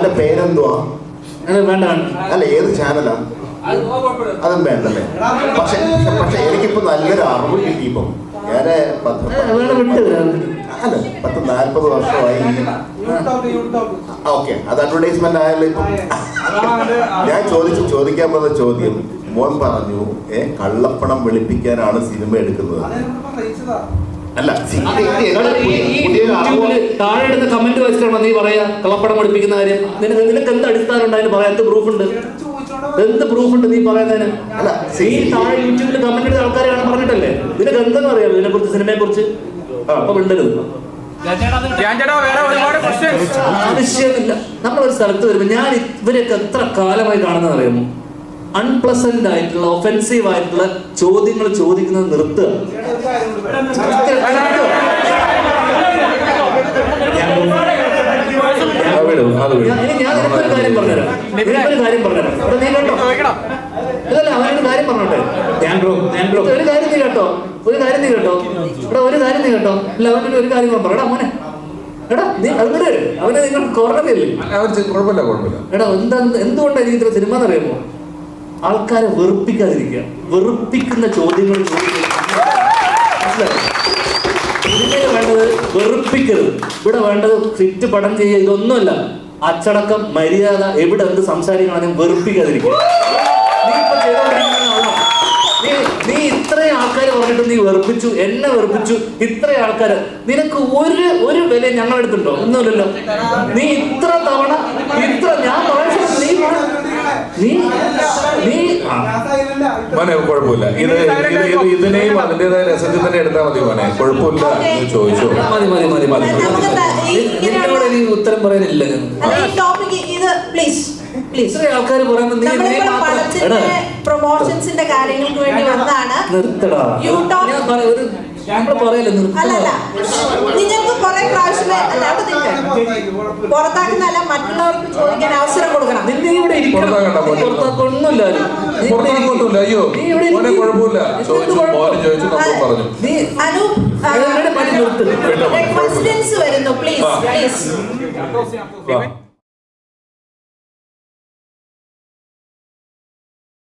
അവന്റെ പേരെന്തുവാ? വേണ്ട. അല്ല ഏത് ചാനലാ? അതും വേണ്ടല്ലേ? പക്ഷെ പക്ഷെ എനിക്കിപ്പോ നല്ലൊരു അറിവ് കിട്ടി ഇപ്പം ഞാൻ പത്ത് അല്ല പത്ത് നാല്പത് വർഷമായി. ഓക്കെ അത് അഡ്വർടൈസ്മെന്റ് ആയാലും ഇപ്പം ഞാൻ ചോദിച്ചു ചോദിക്കാൻ വന്ന ചോദ്യം മോൻ പറഞ്ഞു ഏ കള്ളപ്പണം വെളുപ്പിക്കാനാണ് സിനിമ എടുക്കുന്നത്. അല്ല? താഴെ ഇടുന്ന കമന്റ് വെച്ചിട്ടാണോ നീ പറയാ കള്ളപ്പണം പഠിപ്പിക്കുന്ന കാര്യം. നിനക്ക് നിനക്ക് എന്ത് അടിസ്ഥാനം ഉണ്ടായാലും പറയാം എന്ത് പ്രൂഫ് ഉണ്ട്? എന്ത് പ്രൂഫ് ഉണ്ട് നീ പറയുന്നതിന്? അല്ല, നീ താഴെ യൂട്യൂബിൽ കമന്റ് ഇടുന്ന ആൾക്കാരെയാണ് പറഞ്ഞിട്ടല്ലേ? നിനക്ക് എന്തെന്ന് അറിയാം ഇതിനെ കുറിച്ച് സിനിമയെ കുറിച്ച് അപ്പൊ ക്വസ്റ്റ്യൻസ് ആവശ്യമില്ല. നമ്മളൊരു സ്ഥലത്ത് വരുമ്പോ ഞാൻ ഇവരെയൊക്കെ എത്ര കാലമായി കാണുന്നത് അറിയാമോ അൺപ്ലസന്റ് ആയിട്ടുള്ള ഒഫൻസീവ് ആയിട്ടുള്ള ചോദ്യങ്ങൾ ചോദിക്കുന്നത് നിർത്തുക. ഞാൻ- നിനക്കൊരു കാര്യം പറഞ്ഞുതരാം നിനക്കൊരു കാര്യം പറഞ്ഞുതരാം ഇവിടെ നീ കേട്ടോ ഇതല്ല അവനൊരു കാര്യം പറഞ്ഞോട്ടെ? ഒരു കാര്യം നീ കേട്ടോ ഒരു കാര്യം നീ കേട്ടോ ഇവിടെ ഒരു കാര്യം നീ കേട്ടോ അല്ല അവന്റെ ഒരു കാര്യം ഞാൻ പറയടാ മോനെ എടാ നീ അങ്ങോട്ട് അവനെ നിങ്ങൾ കുറവില്ലേ എടാ എന്താ എന്തുകൊണ്ടാണ് എനിക്ക് ഇത്ര സിനിമ എന്നറിയാമോ ആൾക്കാരെ വെറുപ്പിക്കാതിരിക്കുക വെറുപ്പിക്കുന്ന ചോദ്യങ്ങൾ ചോദിക്കുക സിനിമയിൽ വേണ്ടത് വെറുപ്പിക്കരുത്. ഇവിടെ വേണ്ടത് സിറ്റ് പടം ചെയ്യുക ഇതൊന്നുമല്ല. അച്ചടക്കം മര്യാദ എവിടെ എന്ത് സംസാരിക്കണമെങ്കിലും വെറുപ്പിക്കാതിരിക്കും നീ ഇത്രയും ആൾക്കാർ പറഞ്ഞിട്ട് നീ വെറുപ്പിച്ചു എന്നെ വെറുപ്പിച്ചു ഇത്രയും ആൾക്കാർ നിനക്ക് ഒരു ഒരു വില ഞങ്ങളെടുത്തുണ്ടോ ഒന്നുമില്ലല്ലോ. നീ ഇത്ര തവണ ഇത്ര ഞാൻ പറയുന്നത് നീ പറ- നീ നീ ആ. മോനെ കുഴപ്പമില്ല. ഇത് ഇത് ഇത് ഇതിനെയും അതിന്റെതായ രസത്തിൽ തന്നെ എടുത്താൽ മതി മോനെ കുഴപ്പമില്ല എന്ന് ചോദിച്ചു? മതി മതി മതി മതി നിന്നോട് ഉത്തരം പറയാനില്ല ഞാൻ അല്ല ടോപ്പിക് ഇത് പ്ലീസ് പ്ലീസ് ഇത്രയും ആൾക്കാർ പ്രൊമോഷൻസിന്റെ കാര്യങ്ങൾക്ക് വേണ്ടി വന്നതാണ്. നിർത്തടാ. പറയല്ലേ നിർത്തടാ. പുറത്താക്കുന്നല്ല മറ്റുള്ളവർക്ക് ചോദിക്കാൻ അവസരം കൊടുക്കണം. നിന്നെ ഇവിടെ. പുറത്താക്കണ്ട, പുറത്താക്കൊന്നുമില്ല. നീ അയ്യോ നീ ഇവിടെ കുഴപ്പമില്ല. ചോദിച്ചു പറഞ്ഞു. നീ വിട്ടോ, വരുന്നു പ്ലീസ് പ്ലീസ്.